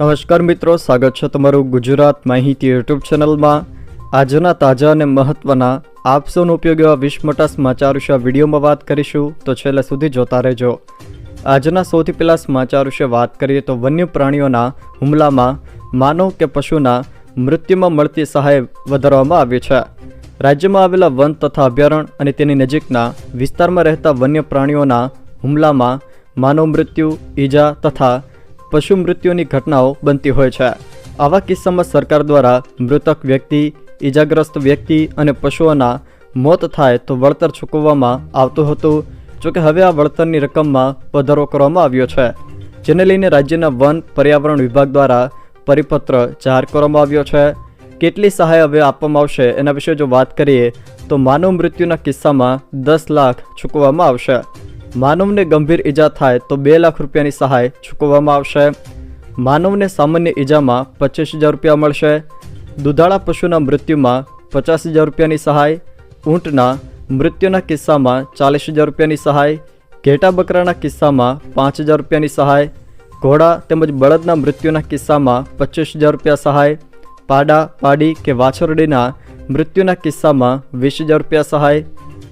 નમસ્કાર મિત્રો, સ્વાગત છે તમારું ગુજરાત માહિતી યુટ્યુબ ચેનલમાં. આજના તાજા અને મહત્વના આપસોનો ઉપયોગ એવા વિશ્વ મોટા સમાચાર વિશે વિડીયોમાં વાત કરીશું, તો છેલ્લે સુધી જોતા રહેજો. આજના સૌથી પહેલા સમાચાર વિશે વાત કરીએ તો વન્ય પ્રાણીઓના હુમલામાં માનવ કે પશુના મૃત્યુમાં મળતી સહાય વધારવામાં આવી છે. રાજ્યમાં આવેલા વન તથા અભયારણ્ય અને તેની નજીકના વિસ્તારમાં રહેતા વન્ય પ્રાણીઓના હુમલામાં માનવ મૃત્યુ, ઈજા તથા પશુ મૃત્યુની ઘટનાઓ બનતી હોય છે. આવા કિસ્સામાં સરકાર દ્વારા મૃતક વ્યક્તિ, ઈજાગ્રસ્ત વ્યક્તિ અને પશુઓના મોત થાય તો વળતર ચૂકવવામાં આવતું હતું. જોકે હવે આ વળતરની રકમમાં વધારો કરવામાં આવ્યો છે. જેને લઈને રાજ્યના વન પર્યાવરણ વિભાગ દ્વારા પરિપત્ર જાહેર કરવામાં આવ્યો છે. કેટલી સહાય હવે આપવામાં આવશે એના વિશે જો વાત કરીએ તો માનવ મૃત્યુના કિસ્સામાં દસ લાખ ચૂકવવામાં આવશે. માનવને ગંભીર ઈજા થાય તો બે લાખ રૂપિયાની સહાય ચૂકવવામાં આવશે. માનવને સામાન્ય ઈજામાં પચીસ હજાર રૂપિયા મળશે. દુધાળા પશુના મૃત્યુમાં પચાસ હજાર રૂપિયાની સહાય. ઊંટના મૃત્યુના કિસ્સામાં ચાલીસ હજાર રૂપિયાની સહાય. ઘેટા બકરાના કિસ્સામાં પાંચ હજાર રૂપિયાની સહાય. ઘોડા તેમજ બળદના મૃત્યુના કિસ્સામાં પચીસ હજાર રૂપિયા સહાય. પાડા, પાડી કે વાછરડીના મૃત્યુના કિસ્સામાં વીસ હજાર રૂપિયા સહાય.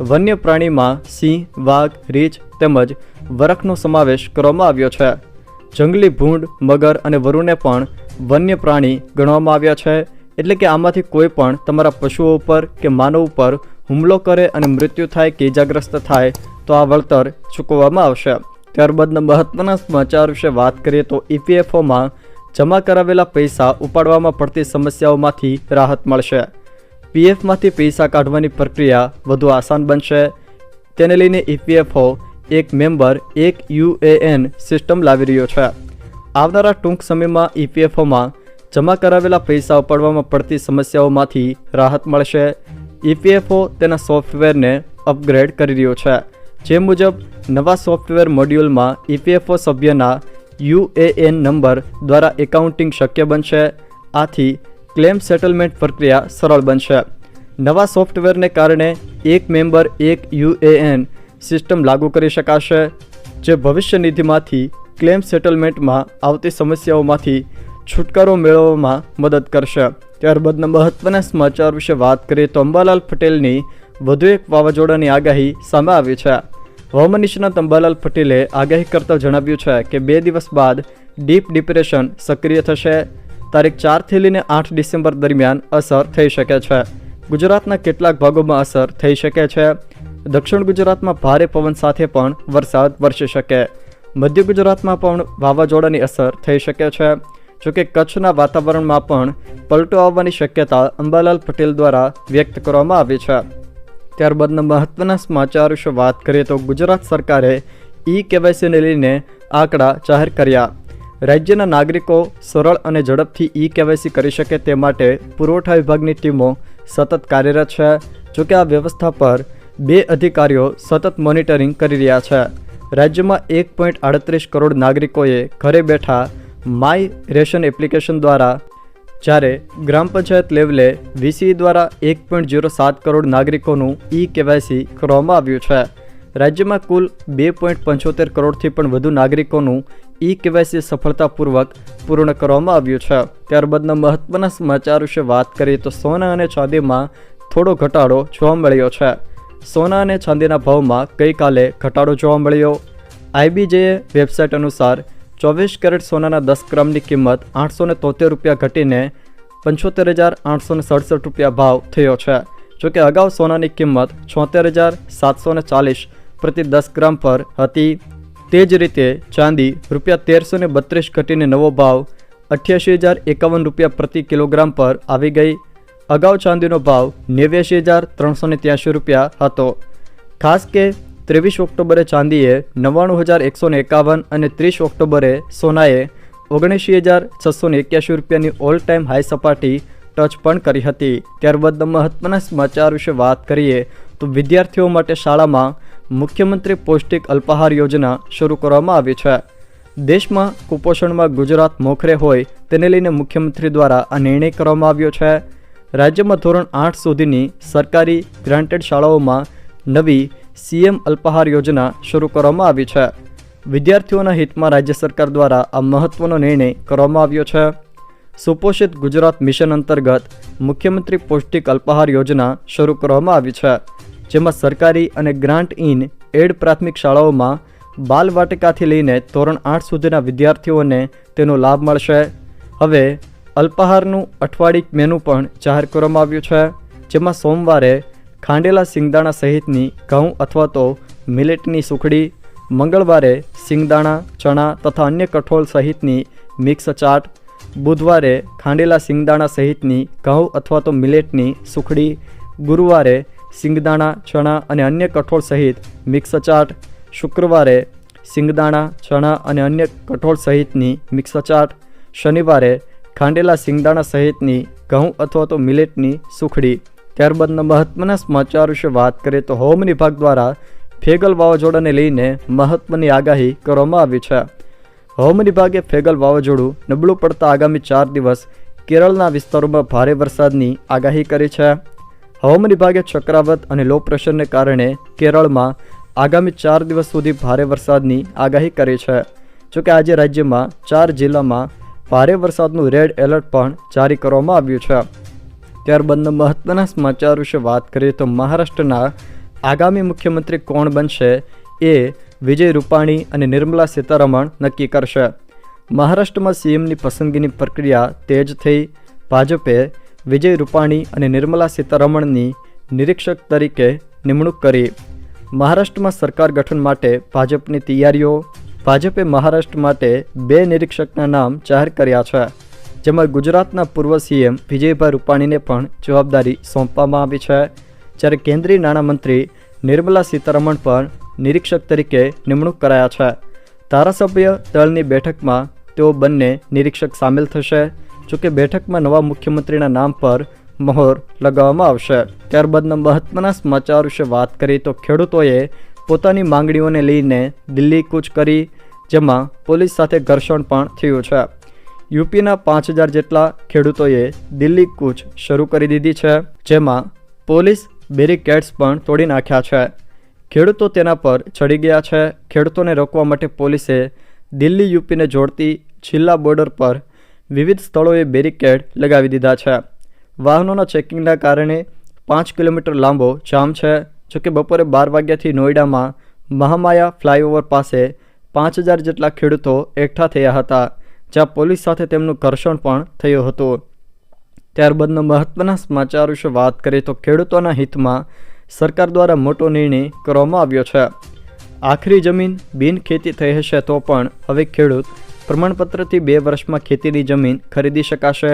વન્ય પ્રાણીમાં સિંહ, વાઘ, રીંછ તેમજ વરખનો સમાવેશ કરવામાં આવ્યો છે. જંગલી ભૂંડ, મગર અને વરુને પણ વન્ય પ્રાણી ગણવામાં આવ્યા છે. એટલે કે આમાંથી કોઈ પણ તમારા પશુઓ ઉપર કે માનવ ઉપર હુમલો કરે અને મૃત્યુ થાય કે ઇજાગ્રસ્ત થાય તો આ વળતર ચૂકવવામાં આવશે. ત્યારબાદના મહત્વના સમાચાર વિશે વાત કરીએ તો ઈપીએફઓમાં જમા કરાવેલા પૈસા ઉપાડવામાં પડતી સમસ્યાઓમાંથી રાહત મળશે. પીએફમાંથી પૈસા કાઢવાની પ્રક્રિયા વધુ આસાન બનશે. તેને લઈને ઈપીએફઓ એક મેમ્બર, એક યુએએન સિસ્ટમ લાવી રહ્યો છે. આવનારા ટૂંક સમયમાં ઈપીએફઓમાં જમા કરાવેલા પૈસા ઉપાડવામાં પડતી સમસ્યાઓમાંથી રાહત મળશે. ઈપીએફઓ તેના સોફ્ટવેરને અપગ્રેડ કરી રહ્યો છે. જે મુજબ, નવા સોફ્ટવેર મોડ્યુલમાં ઈપીએફઓ સભ્યના યુએએન નંબર દ્વારા એકાઉન્ટિંગ શક્ય બનશે. આથી ક્લેમ સેટલમેન્ટ પ્રક્રિયા સરળ બનશે. નવા સોફ્ટવેરને કારણે એક મેમ્બર, એક યુએએન સિસ્ટમ લાગુ કરી શકાશે, જે ભવિષ્ય નિધિમાંથી ક્લેમ સેટલમેન્ટમાં આવતી સમસ્યાઓમાંથી છુટકારો મેળવવામાં મદદ કરશે. ત્યારબાદના મહત્વના સમાચાર વિશે વાત કરીએ તો અંબાલાલ પટેલની વધુ એક વાવાઝોડાની આગાહી સામે આવી છે. હવામાન નિષ્ણાત અંબાલાલ પટેલે આગાહી કરતા જણાવ્યું છે કે બે દિવસ બાદ ડીપ ડિપ્રેશન સક્રિય થશે. તારીખ ચારથી લઈને આઠ ડિસેમ્બર દરમિયાન અસર થઈ શકે છે. ગુજરાતના કેટલાક ભાગોમાં અસર થઈ શકે છે. દક્ષિણ ગુજરાતમાં ભારે પવન સાથે પણ વરસાદ વરસી શકે. મધ્ય ગુજરાતમાં પણ વાવાઝોડાની અસર થઈ શકે છે. જોકે કચ્છના વાતાવરણમાં પણ પલટો આવવાની શક્યતા અંબાલાલ પટેલ દ્વારા વ્યક્ત કરવામાં આવી છે. ત્યારબાદના મહત્વના સમાચાર વિશે વાત કરીએ તો ગુજરાત સરકારે ઈ કેવાયસીને લઈને આંકડા જાહેર કર્યા. રાજ્યના નાગરિકો સરળ અને ઝડપથી ઈ કેવાયસી કરી શકે તે માટે પુરવઠા વિભાગની ટીમો સતત કાર્યરત છે જોકે આ વ્યવસ્થા પર બે અધિકારીઓ સતત મોનિટરિંગ કરી રહ્યા છે. રાજ્યમાં એક પોઈન્ટ આડત્રીસ કરોડ નાગરિકોએ ઘરે બેઠા માય રેશન એપ્લિકેશન દ્વારા જ્યારે ગ્રામ પંચાયત લેવલે વીસી દ્વારા એક પોઈન્ટ ઝીરો સાત કરોડ નાગરિકોનું ઈ કેવાયસી કરવામાં આવ્યું છે. રાજ્યમાં કુલ બે પોઈન્ટ પંચોતેર કરોડથી પણ વધુ નાગરિકોનું ઈ કેવાયસી સફળતાપૂર્વક પૂર્ણ કરવામાં આવ્યું છે. ત્યારબાદના મહત્વના સમાચાર વિશે વાત કરીએ તો સોના અને ચાંદીમાં થોડો ઘટાડો જોવા મળ્યો છે. સોના અને ચાંદીના ભાવમાં ગઈકાલે ઘટાડો જોવા મળ્યો. આઈબીજેએ વેબસાઇટ અનુસાર ચોવીસ કેરેટ સોનાના દસ ગ્રામની કિંમત આઠસો ને તોતેર રૂપિયા ઘટીને પંચોતેર હજાર આઠસો ને સડસઠ રૂપિયા ભાવ થયો છે. જોકે અગાઉ સોનાની કિંમત છોતેર હજાર સાતસો ચાલીસ પ્રતિ દસ ગ્રામ પર હતી. તે જ રીતે ચાંદી રૂપિયા તેરસો ને બત્રીસ ઘટીને નવો ભાવ અઠ્યાસી હજાર એકાવન રૂપિયા પ્રતિ કિલોગ્રામ પર આવી ગઈ. અગાઉ ચાંદીનો ભાવ નેવ્યાસી હજાર ત્રણસો ને ત્યાંસી રૂપિયા હતો. ખાસ કે ત્રેવીસ ઓક્ટોબરે ચાંદીએ નવ્વાણું હજાર એકસો ને એકાવન અને ત્રીસ ઓક્ટોબરે સોનાએ ઓગણીસી હજાર છસો ને એક્યાસી રૂપિયાની ઓલ ટાઈમ હાઈ સપાટી ટચ પણ કરી હતી. ત્યારબાદ મહત્વના સમાચાર વિશે વાત કરીએ તો વિદ્યાર્થીઓ માટે શાળામાં મુખ્યમંત્રી પૌષ્ટિક અલ્પાહાર યોજના શરૂ કરવામાં આવી છે. દેશમાં કુપોષણમાં ગુજરાત મોખરે હોય તેને લઈને મુખ્યમંત્રી દ્વારા આ નિર્ણય કરવામાં આવ્યો છે. રાજ્યમાં ધોરણ આઠ સુધીની સરકારી ગ્રાન્ટેડ શાળાઓમાં નવી સીએમ અલ્પાહાર યોજના શરૂ કરવામાં આવી છે. વિદ્યાર્થીઓના હિતમાં રાજ્ય સરકાર દ્વારા આ મહત્વનો નિર્ણય કરવામાં આવ્યો છે. સુપોષિત ગુજરાત મિશન અંતર્ગત મુખ્યમંત્રી પૌષ્ટિક અલ્પાહાર યોજના શરૂ કરવામાં આવી છે. જેમાં સરકારી અને ગ્રાન્ટ ઇન એડ પ્રાથમિક શાળાઓમાં બાલ વાટિકાથી લઈને ધોરણ આઠ સુધીના વિદ્યાર્થીઓને તેનો લાભ મળશે. હવે, અલ્પાહારનું અઠવાડિક મેનુ પણ જાહેર કરવામાં આવ્યું છે, જેમાં સોમવારે ખાંડેલા સિંગદાણા સહિતની ઘઉં અથવા તો મિલેટની સુખડી, મંગળવારે સિંગદાણા, ચણા તથા અન્ય કઠોળ સહિતની મિક્સ ચાટ, બુધવારે ખાંડેલા સિંગદાણા સહિતની ઘઉં અથવા તો મિલેટની સુખડી, ગુરુવારે સિંગદાણા, ચણા અને અન્ય કઠોળ સહિત મિક્સ ચાટ શુક્રવારે સિંગદાણા, ચણા અને અન્ય કઠોળ સહિતની મિક્સ ચાટ શનિવારે ખાંડેલા સિંગદાણા સહિતની ઘઉં અથવા તો મિલેટની સુખડી. ત્યારબાદના મહત્વના સમાચાર વિશે વાત કરીએ તો હોમ વિભાગ દ્વારા ફેગલ વાવાઝોડાને લઈને મહત્વની આગાહી કરવામાં આવી છે. હોમ વિભાગે ફેગલ વાવાઝોડું નબળું પડતા આગામી ચાર દિવસ કેરળના વિસ્તારોમાં ભારે વરસાદની આગાહી કરી છે. હવામાન વિભાગે ચક્રાવત અને લો પ્રેશરને કારણે કેરળમાં આગામી ચાર દિવસ સુધી ભારે વરસાદની આગાહી કરી છે. જોકે આજે રાજ્યમાં ચાર જિલ્લામાં ભારે વરસાદનું રેડ એલર્ટ પણ જારી કરવામાં આવ્યું છે. ત્યારબાદના મહત્વના સમાચાર વિશે વાત કરીએ તો મહારાષ્ટ્રના આગામી મુખ્યમંત્રી કોણ બનશે એ વિજય રૂપાણી અને નિર્મલા સીતારમણ નક્કી કરશે. મહારાષ્ટ્રમાં સીએમની પસંદગીની પ્રક્રિયા તેજ થઈ. ભાજપે વિજય રૂપાણી અને નિર્મલા સીતારમણની નિરીક્ષક તરીકે નિમણૂક કરી. મહારાષ્ટ્રમાં સરકાર ગઠન માટે ભાજપની તૈયારીઓ, ભાજપે મહારાષ્ટ્ર માટે બે નિરીક્ષકના નામ જાહેર કર્યા છે, જેમાં ગુજરાતના પૂર્વ સીએમ વિજયભાઈ રૂપાણીને પણ જવાબદારી સોંપવામાં આવી છે. જ્યારે કેન્દ્રીય નાણામંત્રી નિર્મલા સીતારમણ પણ નિરીક્ષક તરીકે નિમણૂક કરાયા છે. ધારાસભ્ય દળની બેઠકમાં તેઓ બંને નિરીક્ષક સામેલ થશે. જોકે બેઠકમાં નવા મુખ્યમંત્રીના નામ પર મહોર લગાવવામાં આવશે. ત્યારબાદના મહત્વના સમાચાર વિશે વાત કરીએ તો ખેડૂતોએ પોતાની માંગણીઓને લઈને દિલ્હી કૂચ કરી, જેમાં પોલીસ સાથે ઘર્ષણ પણ થયું છે. યુપીના પાંચ હજાર જેટલા ખેડૂતોએ દિલ્હી કૂચ શરૂ કરી દીધી છે, જેમાં પોલીસ બેરિકેડ્સ પણ તોડી નાખ્યા છે. ખેડૂતો તેના પર ચડી ગયા છે. ખેડૂતોને રોકવા માટે પોલીસે દિલ્હી યુપીને જોડતી છેલ્લા બોર્ડર પર વિવિધ સ્થળોએ બેરિકેડ લગાવી દીધા છે. વાહનોના ચેકિંગના કારણે પાંચ કિલોમીટર લાંબો જામ છે જોકે બપોરે બાર વાગ્યાથી નોઈડામાં મહામાયા ફ્લાયઓવર પાસે પાંચ હજાર જેટલા ખેડૂતો એકઠા થયા હતા, જ્યાં પોલીસ સાથે તેમનું ઘર્ષણ પણ થયું હતું. ત્યારબાદના મહત્વના સમાચાર વિશે વાત કરીએ તો ખેડૂતોના હિતમાં સરકાર દ્વારા મોટો નિર્ણય કરવામાં આવ્યો છે. આખરી જમીન બિન ખેતી થઈ હશે તો પણ હવે ખેડૂત પ્રમાણપત્રથી બે વર્ષમાં ખેતીની જમીન ખરીદી શકાશે.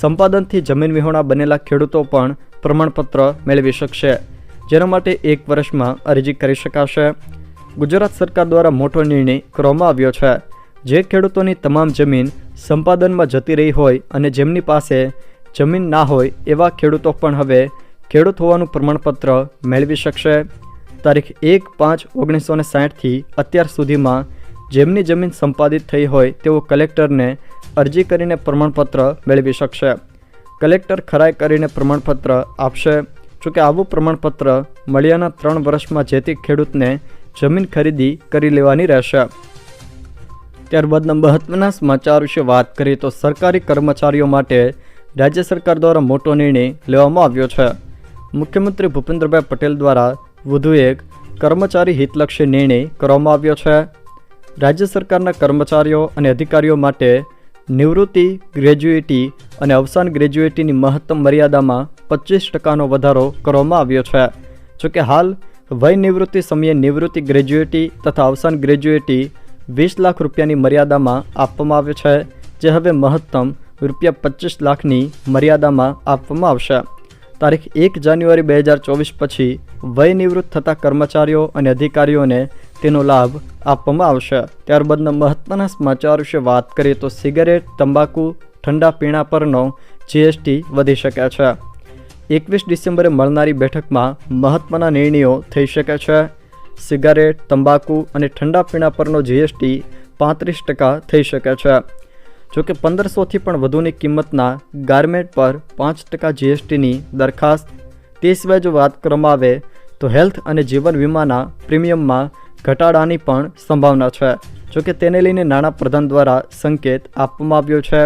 સંપાદનથી જમીન વિહોણા બનેલા ખેડૂતો પણ પ્રમાણપત્ર મેળવી શકશે, જેના માટે એક વર્ષમાં અરજી કરી શકાશે. ગુજરાત સરકાર દ્વારા મોટો નિર્ણય કરવામાં આવ્યો છે. જે ખેડૂતોની તમામ જમીન સંપાદનમાં જતી રહી હોય અને જેમની પાસે જમીન ના હોય, એવા ખેડૂતો પણ હવે ખેડૂત હોવાનું પ્રમાણપત્ર મેળવી શકશે. તારીખ એક પાંચ ઓગણીસો ને સાઠથી અત્યાર સુધીમાં જેમની જમીન સંપાદિત થઈ હોય તેઓ કલેક્ટરને અરજી કરીને પ્રમાણપત્ર મેળવી શકશે. કલેક્ટર ખરાઈ કરીને પ્રમાણપત્ર આપશે. જોકે આવું પ્રમાણપત્ર મળ્યાના ત્રણ વર્ષમાં જે ખેડૂતને જમીન ખરીદી કરી લેવાની રહેશે. ત્યારબાદના મહત્વના સમાચાર વિશે વાત કરીએ તો સરકારી કર્મચારીઓ માટે રાજ્ય સરકાર દ્વારા મોટો નિર્ણય લેવામાં આવ્યો છે. મુખ્યમંત્રી ભૂપેન્દ્રભાઈ પટેલ દ્વારા વધુ એક કર્મચારી હિતલક્ષી નિર્ણય કરવામાં આવ્યો છે. રાજ્ય સરકારના કર્મચારીઓ અને અધિકારીઓ માટે નિવૃત્તિ, ગ્રેજ્યુએટી અને અવસાન ગ્રેજ્યુએટીની મહત્તમ મર્યાદામાં પચીસ ટકાનો વધારો કરવામાં આવ્યો છે. જોકે હાલ, વય નિવૃત્તિ સમયે નિવૃત્તિ ગ્રેજ્યુએટી તથા અવસાન ગ્રેજ્યુએટી વીસ લાખ રૂપિયાની મર્યાદામાં આપવામાં આવે છે, જે હવે મહત્તમ રૂપિયા પચીસ લાખની મર્યાદામાં આપવામાં આવશે. તારીખ એક જાન્યુઆરી બે હજાર ચોવીસ પછી વય નિવૃત્ત થતા કર્મચારીઓ અને અધિકારીઓને તેનો લાભ આપવામાં આવશે. ત્યારબાદના મહત્વના સમાચાર વિશે વાત કરીએ તો સિગરેટ, તંબાકુ, ઠંડા પીણા પરનો જીએસટી વધી શકે છે. એકવીસ ડિસેમ્બરે મળનારી બેઠકમાં મહત્વના નિર્ણયો થઈ શકે છે. સિગારેટ, તંબાકુ અને ઠંડા પીણા પરનો જીએસટી પાંત્રીસ ટકા થઈ શકે છે. જોકે પંદરસોથી પણ વધુની કિંમતના ગાર્મેન્ટ પર પાંચ ટકા જીએસટીની દરખાસ્ત. તે સિવાય જો વાત કરવામાં આવે તો હેલ્થ અને જીવન વીમાના પ્રીમિયમમાં ઘટાડાની પણ સંભાવના છે. જોકે તેને લઈને નાણાં પ્રધાન દ્વારા સંકેત આપવામાં આવ્યો છે.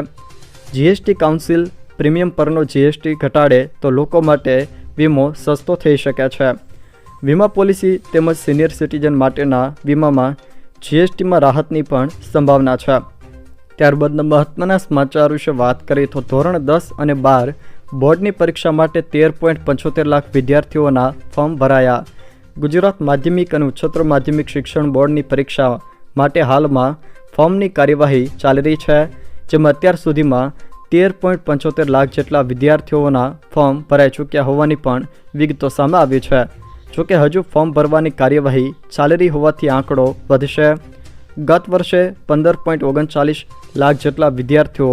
જીએસટી કાઉન્સિલ પ્રીમિયમ પરનો જીએસટી ઘટાડે તો લોકો માટે વીમો સસ્તો થઈ શકે છે. વીમા પોલિસી તેમજ સિનિયર સિટીઝન માટેના વીમામાં જીએસટીમાં રાહતની પણ સંભાવના છે. ત્યારબાદના મહત્ત્વના સમાચાર વિશે વાત કરીએ તો ધોરણ દસ અને બાર બોર્ડની પરીક્ષા માટે તેર પોઈન્ટ પંચોતેર લાખ વિદ્યાર્થીઓના ફોર્મ ભરાયા. ગુજરાત માધ્યમિક અને ઉચ્ચતર માધ્યમિક શિક્ષણ બોર્ડની પરીક્ષા માટે હાલમાં ફોર્મની કાર્યવાહી ચાલી રહી છે, જેમાં અત્યાર સુધીમાં તેર પોઈન્ટ પંચોતેર લાખ જેટલા વિદ્યાર્થીઓના ફોર્મ ભરાઈ ચૂક્યા હોવાની પણ વિગતો સામે આવી છે. જોકે હજુ ફોર્મ ભરવાની કાર્યવાહી ચાલી રહી હોવાથી આંકડો વધશે. ગત વર્ષે પંદર પોઈન્ટ ઓગણચાલીસ લાખ જેટલા વિદ્યાર્થીઓ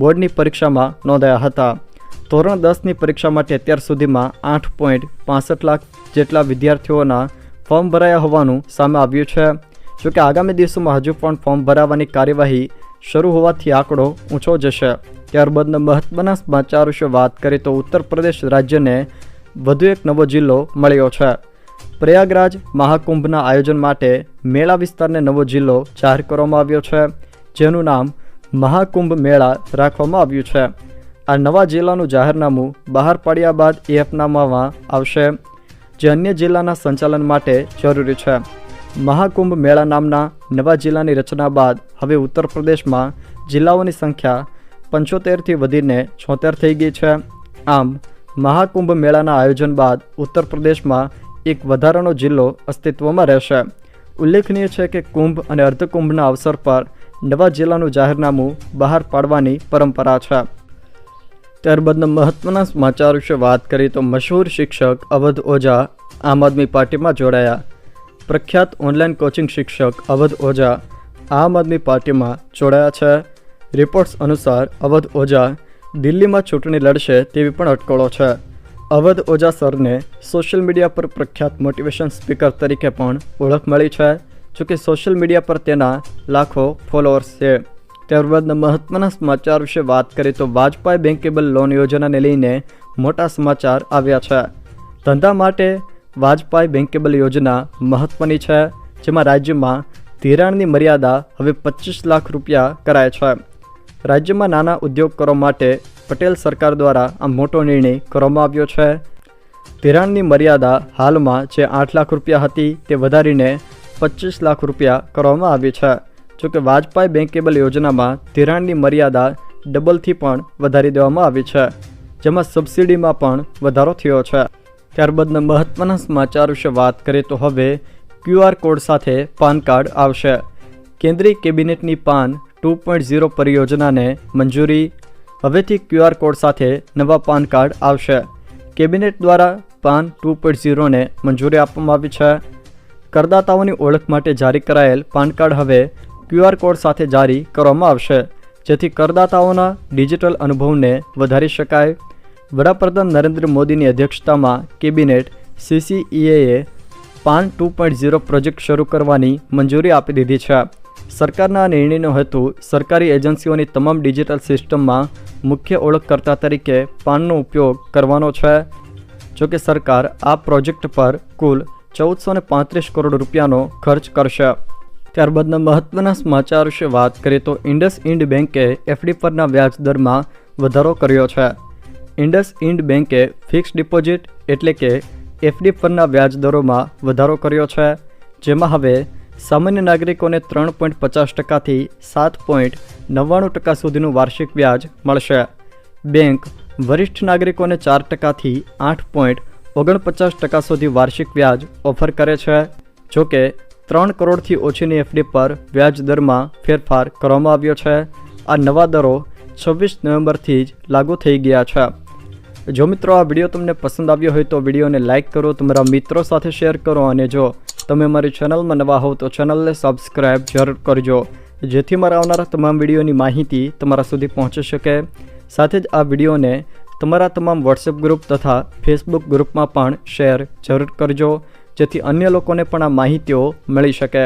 બોર્ડની પરીક્ષામાં નોંધાયા હતા. ધોરણ દસની પરીક્ષા માટે અત્યાર સુધીમાં આઠ પોઈન્ટ પાસઠ લાખ જેટલા વિદ્યાર્થીઓના ફોર્મ ભરાયા હોવાનું સામે આવ્યું છે. જોકે આગામી દિવસોમાં હજુ પણ ફોર્મ ભરાવાની કાર્યવાહી શરૂ હોવાથી આંકડો ઊંચો જશે. ત્યારબાદના મહત્ત્વના સમાચાર વિશે વાત કરીએ તો ઉત્તર પ્રદેશ રાજ્યને વધુ એક નવો જિલ્લો મળ્યો છે. પ્રયાગરાજ મહાકુંભના આયોજન માટે મેળા વિસ્તારને નવો જિલ્લો જાહેર કરવામાં આવ્યો છે, જેનું નામ મહાકુંભ મેળા રાખવામાં આવ્યું છે. આ નવા જિલ્લાનું જાહેરનામું બહાર પાડ્યા બાદ એ અપનાવવામાં આવશે, જે અન્ય જિલ્લાના સંચાલન માટે જરૂરી છે. મહાકુંભ મેળા નામના નવા જિલ્લાની રચના બાદ હવે ઉત્તર પ્રદેશમાં જિલ્લાઓની સંખ્યા પંચોતેરથી વધીને છોતેર થઈ ગઈ છે. આમ, મહાકુંભ મેળાના આયોજન બાદ ઉત્તર પ્રદેશમાં એક વધારાનો જિલ્લો અસ્તિત્વમાં રહેશે. ઉલ્લેખનીય છે કે કુંભ અને અર્ધકુંભના અવસર પર નવા જિલ્લાનું જાહેરનામું બહાર પાડવાની પરંપરા છે. ત્યારબાદના મહત્ત્વના સમાચાર વિશે વાત કરીએ તો મશહૂર શિક્ષક અવધ ઓઝા આમ આદમી પાર્ટીમાં જોડાયા. પ્રખ્યાત ઓનલાઈન કોચિંગ શિક્ષક અવધ ઓઝા આમ આદમી પાર્ટીમાં જોડાયા છે. રિપોર્ટ્સ અનુસાર અવધ ઓઝા દિલ્હીમાં ચૂંટણી લડશે તેવી પણ અટકળો છે. અવધ ઓઝા સરને સોશિયલ મીડિયા પર પ્રખ્યાત મોટિવેશન સ્પીકર તરીકે પણ ઓળખ મળી છે, જોકે સોશિયલ મીડિયા પર તેના લાખો ફોલોઅર્સ છે. ત્યારબાદના મહત્વના સમાચાર વિશે વાત કરીએ તો વાજપાઈ બેન્કેબલ લોન યોજનાને લઈને મોટા સમાચાર આવ્યા છે. ધંધા માટે વાજપાઈ બેન્કેબલ યોજના મહત્ત્વની છે, જેમાં રાજ્યમાં ધિરાણની મર્યાદા હવે પચીસ લાખ રૂપિયા કરાય છે. રાજ્યમાં નાના ઉદ્યોગ કરો માટે પટેલ સરકાર દ્વારા આ મોટો નિર્ણય કરવામાં આવ્યો છે. ધિરાણની મર્યાદા હાલમાં જે આઠ લાખ રૂપિયા હતી તે વધારીને પચીસ લાખ રૂપિયા કરવામાં આવી છે. જોકે વાજપાઈ બેંકેબલ યોજનામાં ધિરાણની મર્યાદા ડબલથી પણ વધારી દેવામાં આવી છે, જેમાં સબસિડીમાં પણ વધારો થયો છે. ત્યારબાદના મહત્ત્વના સમાચાર વિશે વાત કરીએ તો હવે ક્યુઆર કોડ સાથે પાન કાર્ડ આવશે. કેન્દ્રીય કેબિનેટની પાન ટુ પોઈન્ટ ઝીરો પરિયોજનાને મંજૂરી. હવેથી ક્યુઆર કોડ સાથે નવા પાન કાર્ડ આવશે. કેબિનેટ દ્વારા પાન ટુ પોઈન્ટ ઝીરોને મંજૂરી આપવામાં આવી છે. કરદાતાઓની ઓળખ માટે જારી કરાયેલ પાન કાર્ડ હવે ક્યુઆર કોડ સાથે જારી કરવામાં આવશે. જેથી કરદાતાઓના ડિજિટલ અનુભવને વધારી શકાય. વડાપ્રધાન નરેન્દ્ર મોદીની અધ્યક્ષતામાં cabinet CCEA PAN two point zero project શરૂ કરવાની મંજૂરી આપી દીધી છે. સરકારના નિર્ણયનો હેતુ સરકારી એજન્સીઓની તમામ ડિજિટલ સિસ્ટમમાં મુખ્ય ઓળખકર્તા તરીકે પાનનો ઉપયોગ કરવાનો છે. જોકે સરકાર આ પ્રોજેક્ટ પર કુલ ચૌદસો પાંત્રીસ કરોડ રૂપિયાનો ખર્ચ કરશે. ત્યારબાદના મહત્ત્વના સમાચાર વિશે વાત કરીએ તો ઇન્ડસ ઇન્ડ બેન્કે એફડી પરના વ્યાજ દરમાં વધારો કર્યો છે. ઇન્ડસ ઇન્ડ બેન્કે ફિક્સ ડિપોઝિટ એટલે કે એફડી પરના વ્યાજ દરોમાં વધારો કર્યો છે, જેમાં હવે સામાન્ય નાગરિકોને ત્રણ પોઈન્ટ પચાસ ટકાથી સાત પોઈન્ટ નવ્વાણું ટકા સુધીનું વાર્ષિક વ્યાજ મળશે. બેંક વરિષ્ઠ નાગરિકોને ચાર ટકાથી આઠ પોઈન્ટ ઓગણપચાસ ટકા સુધી વાર્ષિક વ્યાજ ઓફર કરે છે. જોકે ત્રણ કરોડથી ઓછીની એફડી પર વ્યાજ દરમાં ફેરફાર કરવામાં આવ્યો છે. આ નવા દરો છવ્વીસ નવેમ્બરથી જ લાગુ થઈ ગયા છે. જો મિત્રો આ વીડિયો તમને પસંદ આવ્યો હોય તો વિડીયોને લાઇક કરો, તમારા મિત્રો સાથે શેર કરો અને જો તમે મારી ચેનલમાં નવા હોવ તો ચેનલને સબસ્ક્રાઈબ જરૂર કરજો. જેથી મારા આવનારા તમામ વિડીયોની માહિતી તમારા સુધી પહોંચી શકે. સાથે જ આ વિડીયોને તમારા તમામ વોટ્સએપ ગ્રુપ તથા ફેસબુક ગ્રુપમાં પણ શેર જરૂર કરજો. જેથી અન્ય લોકોને પણ આ માહિતીઓ મળી શકે.